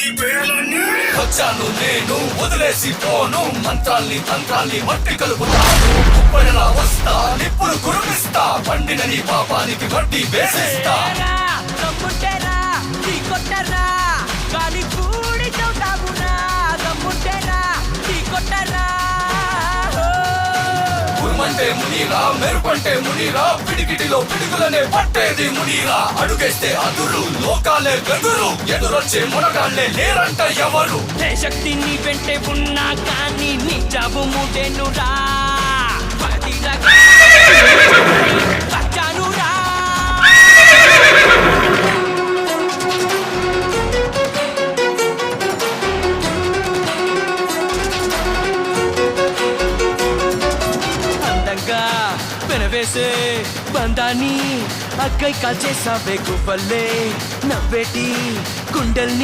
లేనిపోని వచ్చాను నేను వదిలేసి పోను. మంత్రాల్ని తంత్రాల్ని మట్టి కలుపుతాను. కుప్పడిలా వస్తా నిప్పులు కురిపిస్తా. పండిన నీ పాపానికి వడ్డీ వేసేస్తా. ఉరుమంటే మునీరా మెరుపంటే మునీరా పిడికిటిలో పిడుగులనే పట్టేది మునీరా. అడుగేస్తే అదురు లోకాలే గదురు ఎదురొచ్చే మునగాళ్ళే లేరంట ఎవరు? శక్తిని వెంటే ఉన్నా కానీ నీ జాబు ముడెనురా పెనవేసే బంధాన్ని అక్కై కాల్చేసావే గువ్వల్లే నవ్వేటి గుండెల్ని